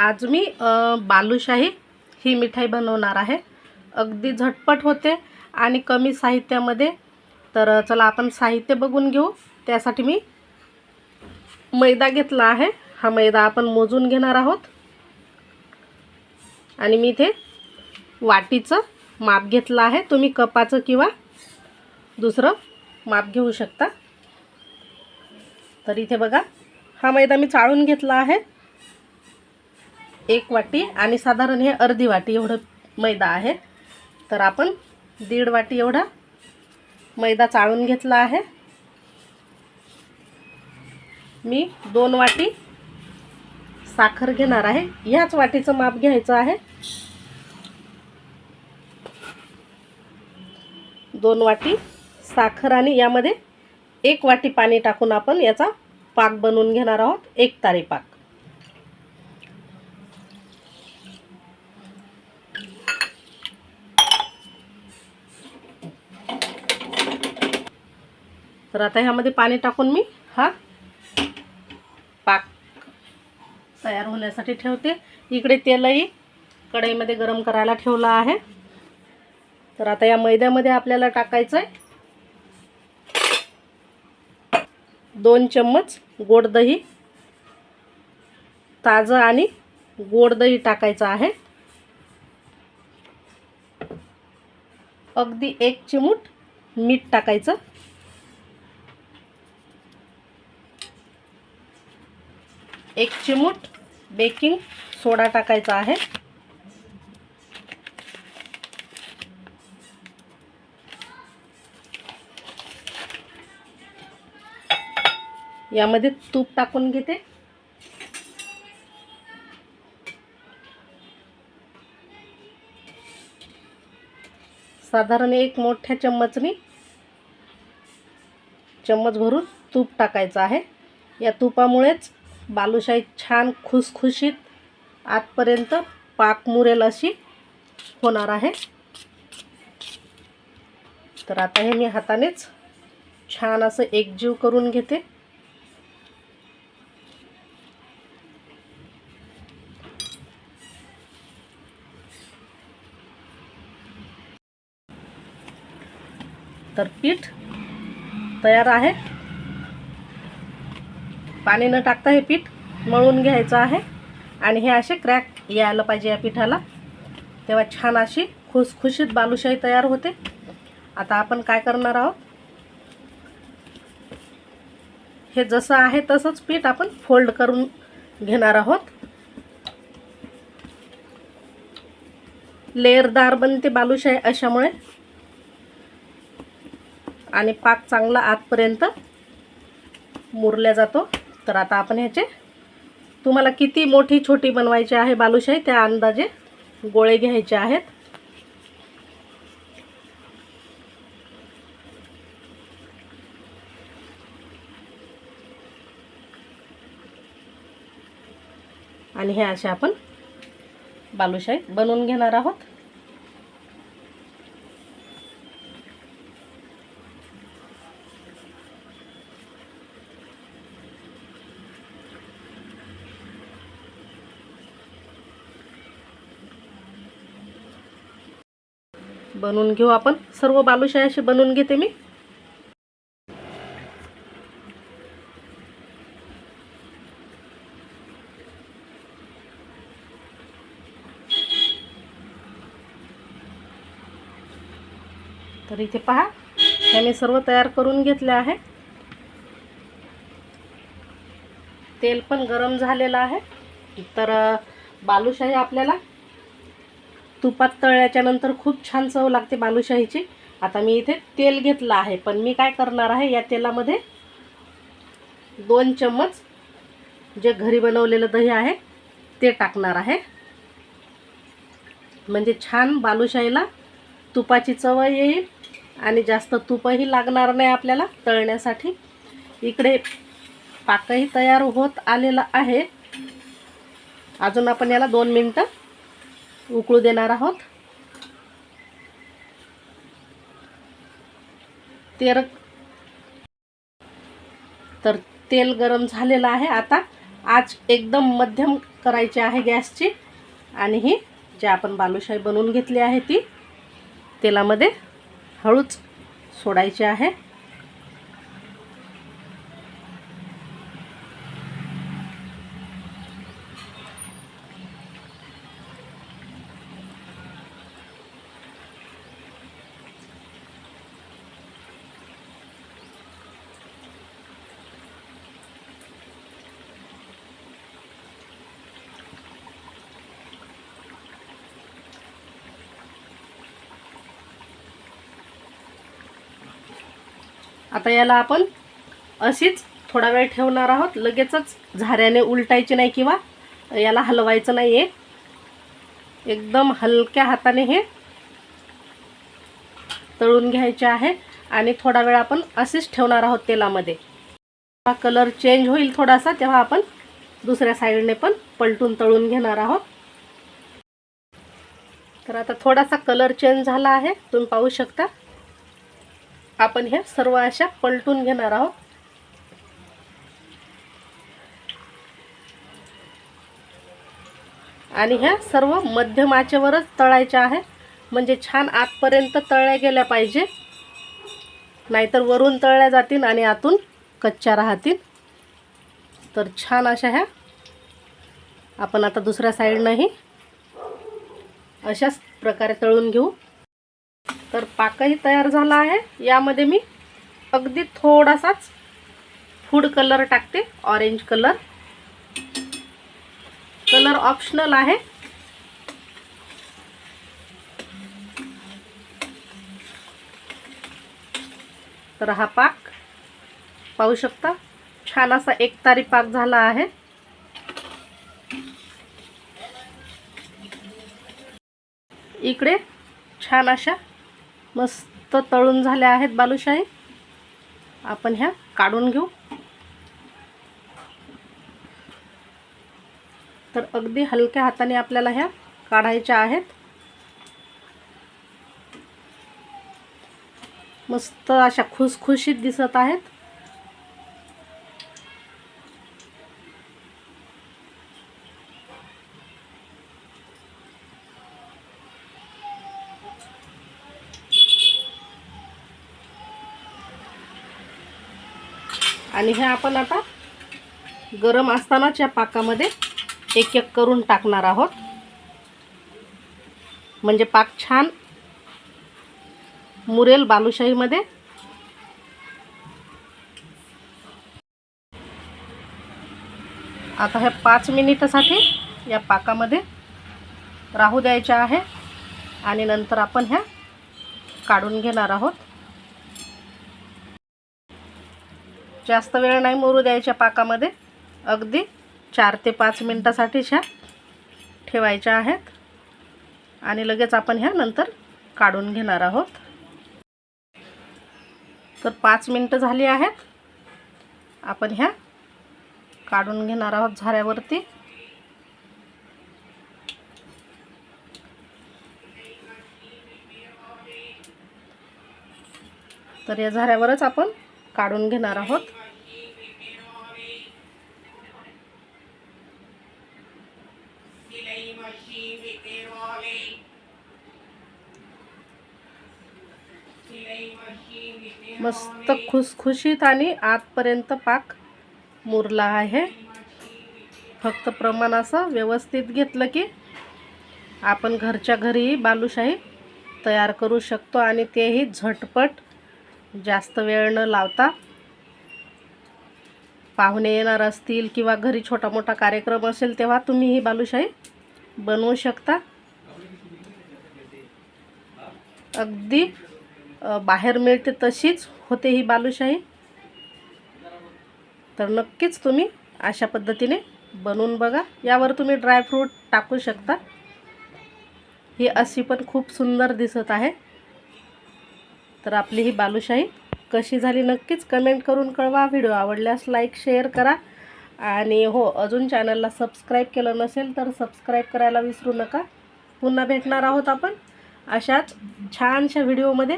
आज मी बालूशाही ही मिठाई बनवणार आहे. अगदी झटपट होते आणि कमी साहित्यामध्ये. तर चला आपण साहित्य बघून घेऊ. त्यासाठी मी मैदा घेतला आहे. हा मैदा आपण मोजून घेणार आहोत. आणि मी इथे वाटीचं माप घेतलं आहे. तुम्ही कपाचं किंवा दुसरं माप घेऊ शकता. तर इथे बघा हा मैदा मी चाळून घेतला आहे. एक वाटी आणि साधारण हे अर्धी वाटी एवढं मैदा आहे. तर आपण दीड वाटी एवढा मैदा चाळून घेतला आहे. मी दोन वाटी साखर घेणार आहे. ह्याच वाटीचं माप घ्यायचं आहे. दोन वाटी साखर आणि यामध्ये एक वाटी पाणी टाकून आपण याचा पाक बनवून घेणार आहोत. एक तारी पाक तर आता ह्यामध्ये पाणी टाकून मी हा पाक तयार होण्यासाठी ठेवते. इकडे तेलही कढईमध्ये गरम करायला ठेवलं आहे. तर आता या मैद्यामध्ये आपल्याला टाकायचं आहे दोन चम्मच गोड दही ताजं आणि गोड दही टाकायचं आहे. अगदी एक चिमूट मीठ टाकायचं. एक चिमूट बेकिंग सोडा टाकायचा आहे. यामध्ये तूप टाकून घेते. साधारण एक मोठ्या चम्मचनी चम्मच भरून तूप टाकायचं आहे. या तुपामुळेच बालुशाही छान खुसखुशीत आतपर्यंत पाक मुरेल अशी होणार आहे. तर आता हे मी हातानेच छान असं एकजीव करून घेते. तर पीठ तयार आहे. पाणी न टाकता हे पीठ मळून घ्यायचं आहे. आणि हे असे क्रॅक यायला पाहिजे या पिठाला. तेव्हा छान अशी खुसखुशीत बालुशाही तयार होते. आता आपण काय करणार आहोत? हे जसं आहे तसंच पीठ आपण फोल्ड करून घेणार आहोत. लेअरदार बनते बालुशाही अशामुळे. आणि पाक चांगला आतपर्यंत मुरल्या जातो. तर आता आपण ह्याचे तुम्हाला किती मोठी छोटी बनवायची आहे बालुशाही त्या अंदाजे गोळे घ्यायचे आहेत. आणि हे असे आपण बालुशाही बनवून घेणार आहोत. बनवून घेऊ आपण. सर्व बालुशाही अशी बनवून घेते मी. तर इथे पहा हे मी सर्व तयार करून घेतले आहे. तेल पण गरम झालेलं आहे. तर बालुशाही आपल्याला तुपात तळल्याच्या नंतर खूप छान चव लागते बालुशाहीची. आता मी इथे तेल घेतलं आहे पण मी काय करणार आहे या तेलामध्ये दोन चम्मच जे घरी बनवलेलं दही आहे ते टाकणार आहे. म्हणजे छान बालुशाहीला तुपाची चव येईल आणि जास्त तुपही लागणार नाही आपल्याला तळण्यासाठी. इकडे पाकही तयार होत आलेला आहे. अजून आपण याला दोन मिनटं उकळू देणार आहोत. तेर तर तेल गरम झालेलं आहे आता. आज एकदम मध्यम करायची आहे गॅसची. आणि ही जे आपण बालुशाही बनवून घेतली आहे ती तेलामध्ये हळूच सोडायची आहे. आता याला आपण अशीच थोडा वेळ ठेवणार आहोत. लगेचच झाऱ्याने उलटायची नाही किंवा याला हलवायचं नाही आहे. एकदम हलक्या हाताने हे तळून घ्यायचे आहे आणि थोडा वेळ आपण असेच ठेवणार आहोत तेलामध्ये. हा कलर चेंज होईल थोडासा तेव्हा आपण दुसऱ्या साईडने पण पलटून तळून घेणार आहोत. तर आता थोडासा कलर चेंज झाला आहे. तुम्ही पाहू शकता. आपण ह्या सर्व अशा पलटून घेणार आहोत. आणि ह्या सर्व मध्यम आचेवरच तळायच्या आहे. म्हणजे छान आतपर्यंत तळल्या गेल्या पाहिजे. नाहीतर वरून तळल्या जातील आणि आतून कच्च्या राहतील. तर छान अशा ह्या. आपण आता दुसऱ्या साईडनंही अशाच प्रकारे तळून घेऊ. तर पाकही तयार झाला आहे. यामध्ये मी अगदी थोडासाच फूड कलर टाकते. ऑरेंज कलर कलर ऑप्शनल आहे. तर हा पाक पाहू शकता. छान असा एकतारी पाक झाला आहे. इकडे छान अशा मस्त तळून झाल्या आहेत बालुशाही. आपण ह्या काढून घेऊ. तर अगदी हलक्या हाताने आपल्याला ह्या काढायच्या आहेत. मस्त अशा खुसखुशीत दिसत आहेत. आणि हे आपण आता गरम असतानाच या पाकामध्ये एक एक करून टाकणार आहोत. म्हणजे पाक छान मुरेल बालुशाहीमध्ये. आता ह्या पाच मिनिटासाठी या पाकामध्ये राहू द्यायच्या आहे आणि नंतर आपण ह्या काढून घेणार आहोत. जास्त वेळ नाही मोरू द्यायच्या पाकामध्ये. अगदी चार ते पाच मिनटासाठीच ह्या ठेवायच्या आहेत. आणि लगेच आपण ह्या नंतर काढून घेणार आहोत. तर पाच मिनटं झाली आहेत. आपण ह्या काढून घेणार आहोत झाऱ्यावरती. तर या झाऱ्यावरच आपण काढून घेणार आहोत. मस्त खुसखुशीत आणि आतपर्यंत पाक मुरला आहे. फक्त प्रमाण असं व्यवस्थित घेतलं की आपण घरच्या घरी बालुशाही तयार करू शकतो आणि तेही झटपट जास्त वेळ न लावता. पाहुणे येणार असतील किंवा घरी छोटा मोठा कार्यक्रम असेल तेव्हा तुम्ही ही बालुशाही बनवू शकता. अगदी बाहेर मिळते तशीच होते ही बालुशाही. तर नक्कीच तुम्ही अशा पद्धतीने बनवून बघा. यावर तुम्ही ड्रायफ्रूट टाकू शकता. ही अशी पण खूप सुंदर दिसत आहे. तर आपली ही बालुशाही कशी झाली नक्कीच कमेंट करून कळवा. व्हिडिओ आवडल्यास लाईक शेअर करा. आणि हो अजून चॅनलला सबस्क्राईब केलं नसेल तर सबस्क्राईब करायला विसरू नका. पुन्हा भेटणार आहोत आपण अशाच छानशा व्हिडिओमध्ये